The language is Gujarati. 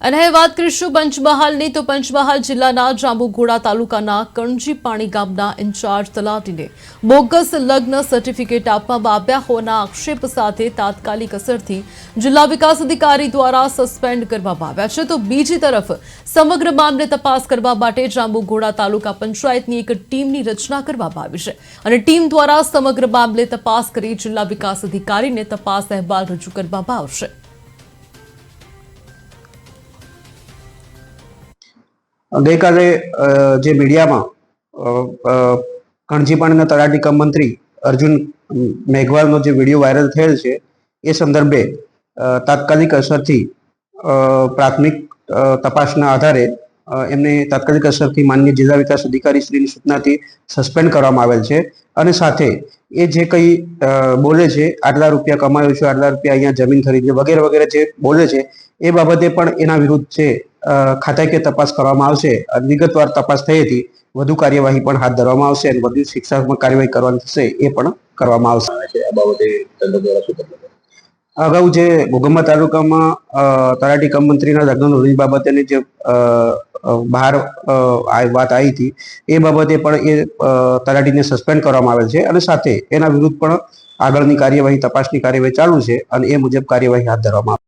અને વાત કરીશું પંચમહાલની. તો પંચમહાલ જિલ્લાના જાંબુઘોડા તાલુકાના કણજીપાણી ગામના ઇન્ચાર્જ તલાટીને બોગસ લગ્ન સર્ટિફિકેટ આપવામાં આવ્યા હોવાના આક્ષેપ સાથે તાત્કાલિક અસરથી જિલ્લા વિકાસ અધિકારી દ્વારા સસ્પેન્ડ કરવામાં આવ્યા છે. તો બીજી તરફ સમગ્ર મામલે તપાસ કરવા માટે જાંબુઘોડા તાલુકા પંચાયતની એક ટીમની રચના કરવામાં આવી છે અને ટીમ દ્વારા સમગ્ર મામલે તપાસ કરી જિલ્લા વિકાસ અધિકારીને તપાસ અહેવાલ રજૂ કરવામાં આવશે. ગઈકાલે જે મીડિયામાં અ, અ, કણજી પાણીના તલાટી કમ મંત્રી અર્જુન મેઘવાલનો જે વીડિયો વાયરલ થયેલ છે એ સંદર્ભે તાત્કાલિક અસરથી પ્રાથમિક તપાસના આધારે એમને તાત્કાલિક અસરથી માન્ય જિલ્લા વિકાસ અધિકારી શ્રીની સૂચનાથી સસ્પેન્ડ કરવામાં આવેલ છે. અને સાથે એ જે કંઈ બોલે છે આટલા રૂપિયા કમાયો છે આટલા રૂપિયા અહીંયા જમીન ખરીદી વગેરે વગેરે જે બોલે છે એ બાબતે પણ એના વિરુદ્ધ છે ખાતાકીય તપાસ કરવામાં આવશે. અને વિગતવાર તપાસ થઈ હતી. વધુ કાર્યવાહી પણ હાથ ધરવામાં આવશે અને વધુ શિક્ષાત્મક કાર્યવાહી કરવાની થશે એ પણ કરવામાં આવશે. આ બાબતે તંત્ર દ્વારા શું પગલાં અગાઉ જે ઘોગંબા તાલુકામાં તલાટી કમ મંત્રીના લગ્ન નોંધણી બાબતેની જે બહાર વાત આવી હતી એ બાબતે પણ એ તલાટીને સસ્પેન્ડ કરવામાં આવેલ છે. અને સાથે એના વિરુદ્ધ પણ આગળની કાર્યવાહી તપાસની કાર્યવાહી ચાલુ છે અને એ મુજબ કાર્યવાહી હાથ ધરવામાં આવશે